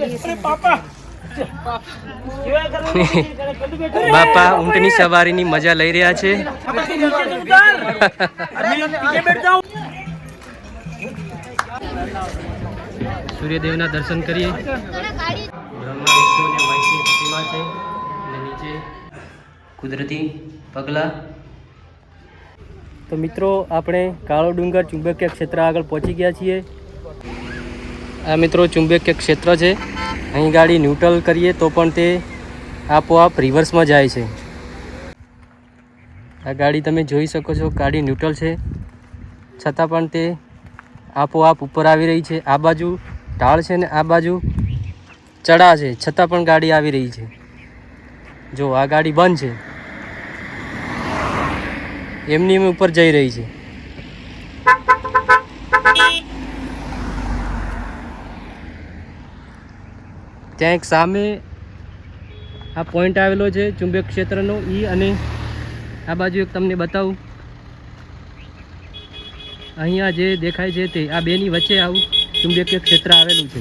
બાપા ઊંટની સવારીની મજા લઈ રહ્યા છે. સૂર્યદેવના દર્શન કરીએ. બ્રહ્મા છે. અને નીચે કુદરતી પગલાં. તો મિત્રો આપણે કાળો ડુંગર ચુંબકીય ક્ષેત્ર આગળ પહોંચી ગયા છીએ. આ મિત્રો ચુંબકીય ક્ષેત્ર છે. અહીં ગાડી ન્યુટ્રલ કરીએ તો પણ તે આપોઆપ રિવર્સમાં જાય છે. આ ગાડી તમે જોઈ શકો છો ગાડી ન્યુટ્રલ છે. છતાં પણ તે આપોઆપ ઉપર આવી રહી છે. આ બાજુ ઢાળ છે ને આ બાજુ ચડા છે. છતાં પણ ગાડી આવી રહી છે. જો આ ગાડી બંધ છે. એમની એમ ઉપર જઈ રહી છે. ત્યાં એક સામે આ પોઈન્ટ આવેલો છે, ચુંબક ક્ષેત્રનો. ઈ અને આ બાજુ એક તમને બતાવું. અહીંયા જે દેખાય છે તે, આ બેની વચ્ચે આવું ચુંબકીય ક્ષેત્ર આવેલું છે.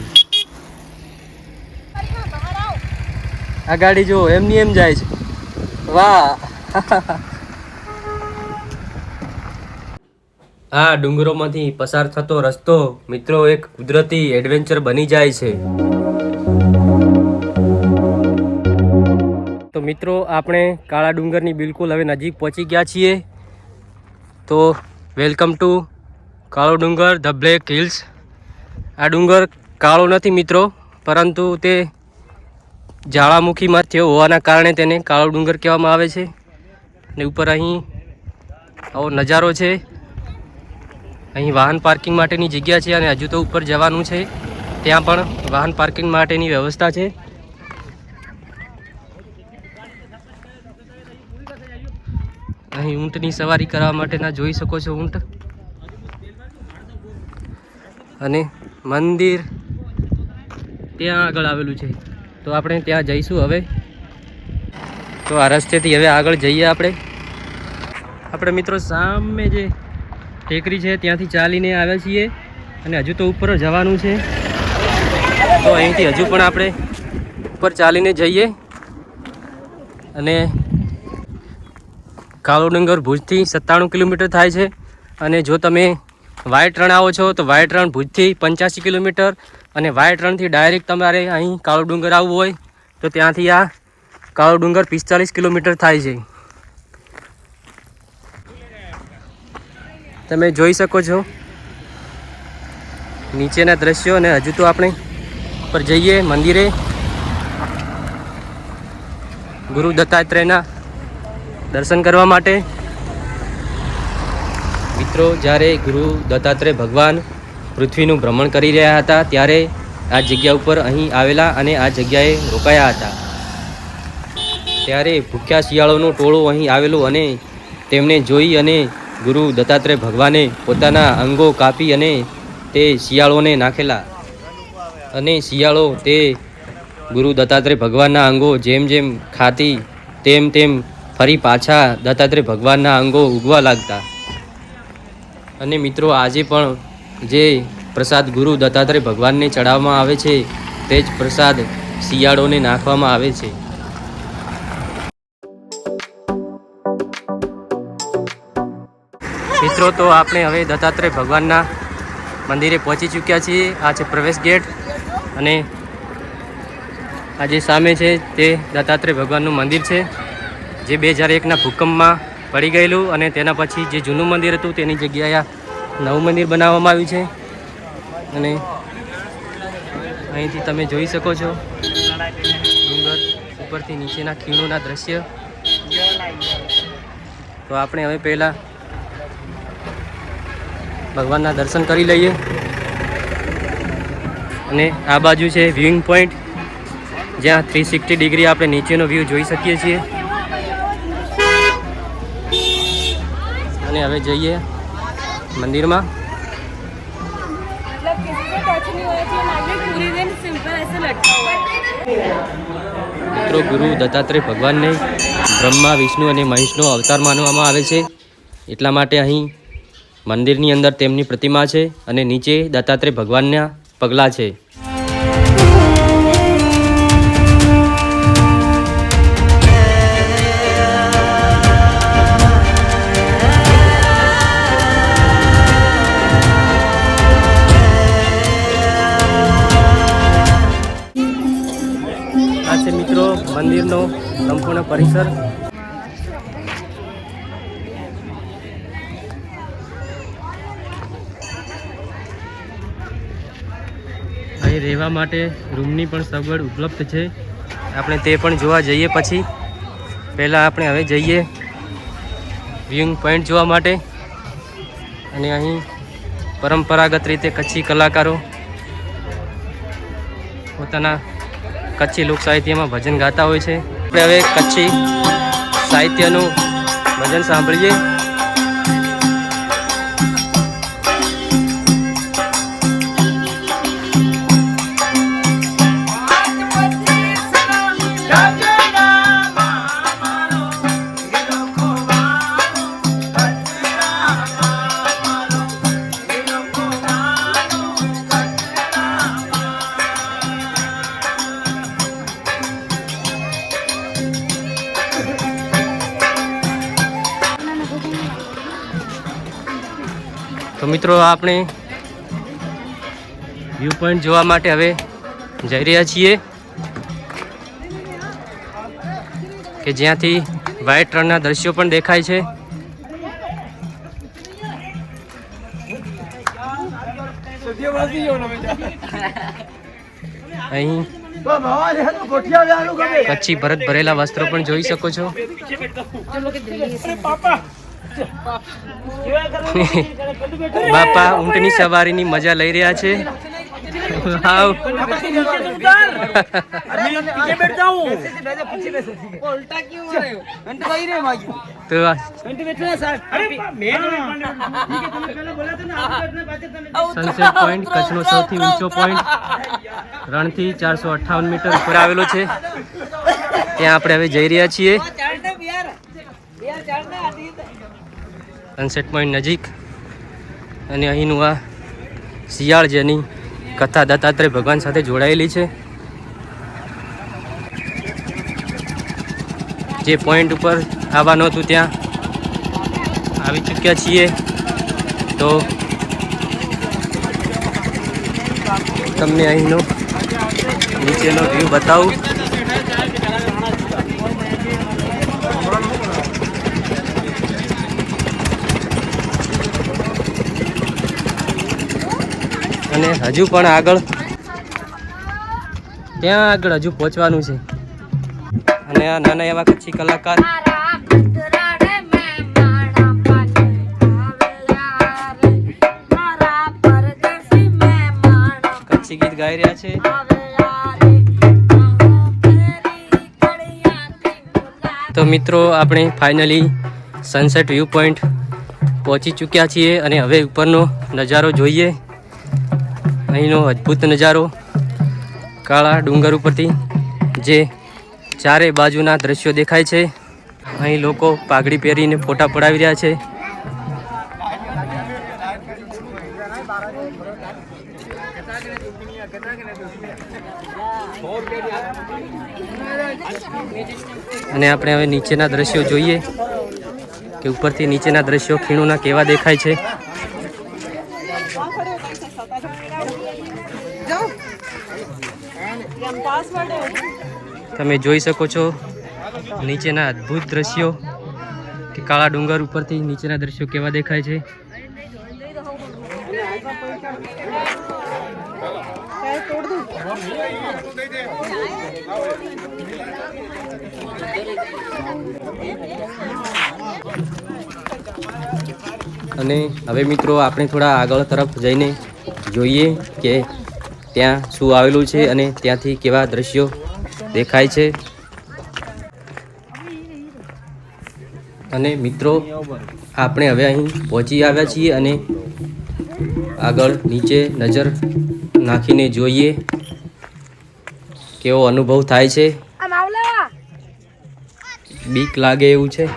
આ ગાડી જો એમની એમ જાય છે. વાહ! આ ડુંગરોમાંથી પસાર થતો રસ્તો મિત્રો એક કુદરતી એડવેન્ચર બની જાય છે. તો મિત્રો, આપણે કાળા ડુંગરની બિલકુલ હવે નજીક પહોંચી ગયા છીએ. તો વેલકમ ટુ કાળો ડુંગર, ધ બ્લેક હિલ્સ. આ ડુંગર કાળો નથી મિત્રો, પરંતુ તે જ્વાળામુખીમાં થયો હોવાના કારણે તેને કાળો ડુંગર કહેવામાં આવે છે. અને ઉપર અહીં આવો નજારો છે. અહીં વાહન પાર્કિંગ માટેની જગ્યા છે અને હજુ તો ઉપર જવાનું છે. ત્યાં પણ વાહન પાર્કિંગ માટેની વ્યવસ્થા છે. અહીં ઊંટની સવારી કરવા માટેના જોઈ શકો છો ઊંટ. અને મંદિર ત્યાં આગળ આવેલું છે. તો આપણે ત્યાં જઈશું હવે. તો આ રસ્તેથી હવે આગળ જઈએ આપણે. આપણે મિત્રો સામે જે ટેકરી છે ત્યાંથી ચાલીને આવ્યા છીએ. અને હજુ તો ઉપર જવાનું છે. તો અહીંથી હજુ પણ આપણે ઉપર ચાલીને જઈએ. અને કાળો ડુંગર ભુજથી સત્તાણું કિલોમીટર થાય છે. અને જો તમે વાયટ રણ આવો છો, તો વાયટ રણ ભુજથી પંચ્યાસી કિલોમીટર અને વાયટ રણથી ડાયરેક્ટ તમારે અહીં કાળો ડુંગર આવવું હોય, તો ત્યાંથી આ કાળો ડુંગર પિસ્તાલીસ કિલોમીટર થાય છે. તમે જોઈ શકો છો. નીચેના દ્રશ્યો અને હજુ તો આપણે પર જઈએ મંદિરે. ગુરુ દત્તાત્રેયના દર્શન કરવા માટે. મિત્રો, જ્યારે ગુરુ દત્તાત્રેય ભગવાન પૃથ્વીનું ભ્રમણ કરી રહ્યા હતા, ત્યારે આ જગ્યા ઉપર અહીં આવેલા અને આ જગ્યાએ રોકાયા હતા. ત્યારે ભૂખ્યા શિયાળોનું ટોળું અહીં આવેલું અને તેમને જોઈ અને ગુરુ દત્તાત્રેય ભગવાને પોતાના અંગો કાપી અને તે શિયાળોને નાખેલા. અને શિયાળો તે ગુરુ દત્તાત્રેય ભગવાનના અંગો જેમ જેમ ખાતી, તેમ તેમ ફરી પાછા દત્તાત્રેય ભગવાનના અંગો ઉગવા લાગતા. અને મિત્રો, આજે પણ જે પ્રસાદ ગુરુ દત્તાત્રેય ભગવાનને ચડાવવામાં આવે છે, તે જ પ્રસાદ શિયાળોને નાખવામાં આવે છે. મિત્રો, તો આપણે હવે દત્તાત્રેય ભગવાનના મંદિરે પહોંચી ચૂક્યા છીએ. આ છે પ્રવેશ ગેટ અને આ જે સામે છે, તે દત્તાત્રેય ભગવાનનું મંદિર છે. જે બે હજાર એકના ભૂકંપમાં પડી ગયેલું અને તેના પછી જે જૂનું મંદિર હતું તેની જગ્યાએ નવું મંદિર બનાવવામાં આવ્યું છે. અને અહીંથી તમે જોઈ શકો છો ડુંગર ઉપરથી નીચેના ખીણોના દ્રશ્ય. તો આપણે હવે પહેલાં ભગવાનના દર્શન કરી લઈએ. અને આ બાજુ છે વ્યૂઇંગ પોઈન્ટ જ્યાં થ્રી સિક્સટી ડિગ્રી આપણે નીચેનો વ્યૂ જોઈ શકીએ છીએ. અને હવે જઈએ મંદિરમાં. મિત્રો ગુરુ દત્તાત્રેય ભગવાનને બ્રહ્મા વિષ્ણુ અને મહેશનો અવતાર માનવામાં આવે છે. એટલા માટે અહીં મંદિરની અંદર તેમની પ્રતિમા છે અને નીચે દત્તાત્રેય ભગવાનના પગલાં છે. મંદિરનો સંપૂર્ણ પરિસર. અહીં રહેવા માટે રૂમની પણ સગવડ ઉપલબ્ધ છે. આપણે તે પણ જોવા જઈએ પછી. પહેલાં આપણે હવે જઈએ વ્યૂંગ પોઈન્ટ જોવા માટે. અને અહીં પરંપરાગત રીતે કચ્છી કલાકારો પોતાના કચ્છી લોક સાહિત્યમાં ભજન ગાતા હોય છે. આપણે હવે કચ્છી સાહિત્યનું ભજન સાંભળીએ. મિત્રો આપણે વ્યૂ પોઈન્ટ જોવા માટે હવે જઈ રહ્યા છીએ કે જ્યાંથી વ્હાઇટ રણના દ્રશ્યો પણ દેખાય છે. અહીં કચ્છી ભરત ભરેલા વસ્ત્રો પણ જોઈ શકો છો. બાપા ઊંટની સવારીની મજા લઈ રહ્યા છે. વાવ. તો પોઈન્ટ કચ્છનો સૌથી ઊંચો પોઈન્ટ રણથી ચારસો અઠ્ઠાવન મીટર ઉપર આવેલો છે. ત્યાં આપણે હવે જઈ રહ્યા છીએ. સનસેટ પોઈન્ટ નજીક. અને અહીંનું આ શિયાળ જેની કથા દત્તાત્રેય ભગવાન સાથે જોડાયેલી છે. જે પોઈન્ટ ઉપર આવવાનું હતું ત્યાં આવી ચૂક્યા છીએ. તો તમને અહીંનો નીચેનો વ્યૂ બતાવું. અને હજુ પણ આગળ ત્યાં આગળ હજુ પહોંચવાનું છે. અને આ નાના એવા કચ્છી કલાકાર કચ્છી ગીત ગાઈ રહ્યા છે. તો મિત્રો, આપણે ફાઇનલી સનસેટ વ્યૂ પોઈન્ટ પહોંચી ચૂક્યા છીએ અને હવે ઉપરનો નજારો જોઈએ. અહીંનો અદ્ભુત નજારો, કાળા ડુંગર ઉપરથી, જે ચારે બાજુના દ્રશ્યો દેખાય છે. અહીં લોકો પાઘડી પહેરીને ફોટા પડાવી રહ્યા છે. અને આપણે હવે નીચેના દ્રશ્યો જોઈએ કે ઉપરથી નીચેના દ્રશ્યો ખીણોના કેવા દેખાય છે. તમે જોઈ શકો છો નીચેના અદ્ભુત દ્રશ્યો કે કાળા ડુંગર ઉપરથી નીચેના દ્રશ્યો કેવા દેખાય છે. અને હવે મિત્રો આપણે થોડા આગળ તરફ જઈને જોઈએ કે ત્યાં શું આવેલું છે અને ત્યાંથી કેવા દ્રશ્યો દેખાય છે? અને મિત્રો આપણે હવે અહીં પહોંચી આવ્યા છીએ અને આગળ નીચે નજર નાખીને જોઈએ કેવો અનુભવ થાય છે. બીક લાગે એવું છે.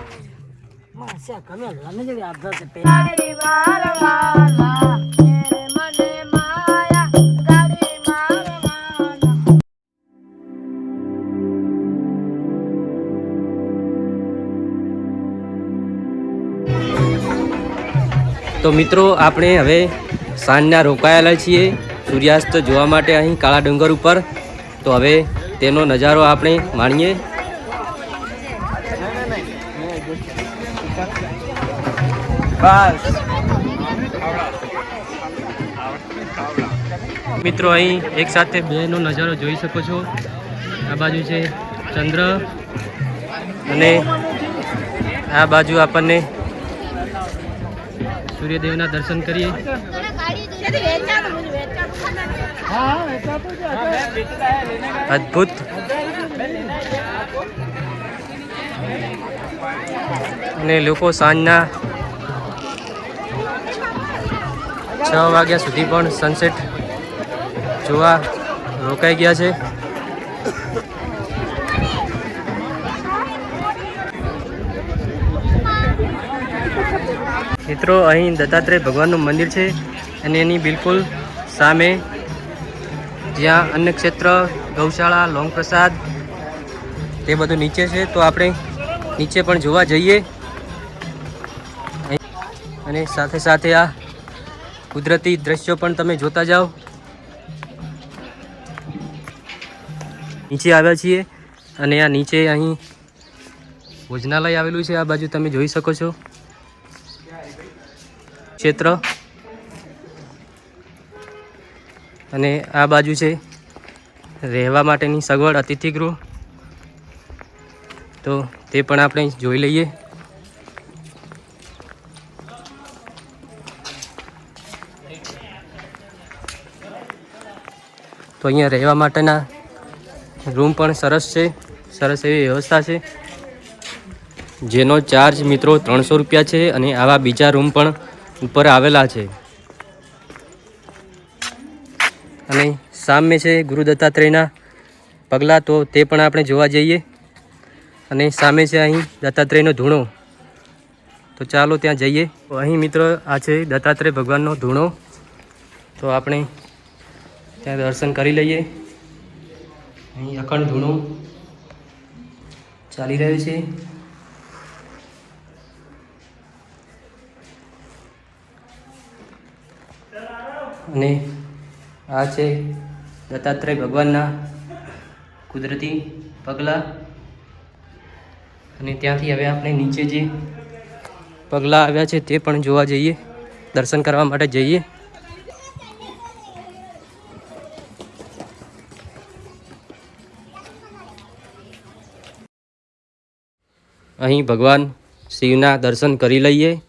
તો મિત્રો, આપણે હવે સાંજના રોકાયેલા છીએ. સૂર્યાસ્ત જોવા માટે અહીં કાળા ડુંગર ઉપર. તો હવે તેનો નજારો આપણે માણીએ. મિત્રો, અહીં એક સાથે બેનો નજારો જોઈ શકો છો. આ બાજુ છે ચંદ્ર અને આ બાજુ આપણને સૂર્યદેવના દર્શન કરીએ. અદ્ભુત. અને લોકો સાંજના છ વાગ્યા સુધી પણ સનસેટ જોવા રોકાઈ ગયા છે. મિત્રો, અહીં દત્તાત્રેય ભગવાનનું મંદિર છે અને એની બિલકુલ સામે જ્યાં અન્નક્ષેત્ર ગૌશાળા, લોંગ પ્રસાદ તે બધું નીચે છે. તો આપણે નીચે પણ જોવા જઈએ. અને સાથે સાથે આ કુદરતી દ્રશ્યો પણ તમે જોતા જાઓ. નીચે આવ્યા છીએ અને આ નીચે અહીં ભોજનાલય આવેલું છે. આ બાજુ તમે જોઈ શકો છો. ક્ષેત્ર. અને આ બાજુ છે રહેવા માટેની સગવડ અતિથિગૃહ. તો તે પણ આપણે જોઈ લઈએ. તો અહીંયા રહેવા માટેના રૂમ પણ સરસ છે, સરસ એવી વ્યવસ્થા છે. જેનો ચાર્જ મિત્રો ત્રણસો રૂપિયા છે અને આવા બીજા રૂમ પણ ઉપર આવેલા છે. અને સામે છે ગુરુ દત્તાત્રેયના પગલાં, તો તે પણ આપણે જોવા જઈએ. અને સામે છે અહીં દત્તાત્રેયનો ધૂણો. તો ચાલો ત્યાં જઈએ. અહીં મિત્રો આ છે દત્તાત્રેય ભગવાનનો ધૂણો. તો આપણે ત્યાં દર્શન કરી લઈએ. અહીં અખંડ ધૂણો ચાલી રહ્યો છે. અને આ છે દત્તાત્રેય ભગવાનના કુદરતી પગલાં. અને ત્યાંથી હવે આપણે નીચે જે પગલાં આવ્યા છે તે પણ જોવા જઈએ, દર્શન કરવા માટે જઈએ. અહીં ભગવાન શિવના દર્શન કરી લઈએ.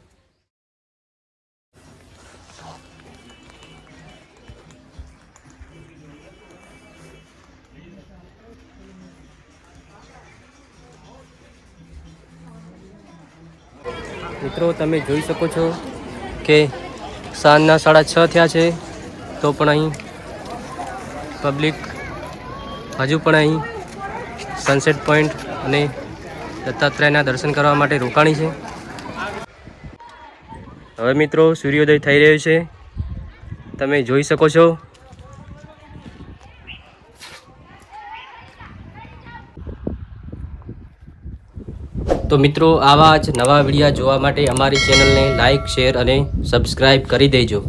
મિત્રો, તમે જોઈ શકો છો કે સાંજના સાડા છ થયા છે, તો પણ અહીં પબ્લિક હજુ પણ અહીં સનસેટ પોઈન્ટ અને દત્તાત્રેયના દર્શન કરવા માટે રોકાણી છે. હવે મિત્રો, સૂર્યોદય થઈ રહ્યો છે. તમે જોઈ શકો છો તો મિત્રો, આવા જ નવા વિડીયા જોવા માટે અમારી ચેનલને લાઇક શેર અને સબસ્ક્રાઈબ કરી દેજો.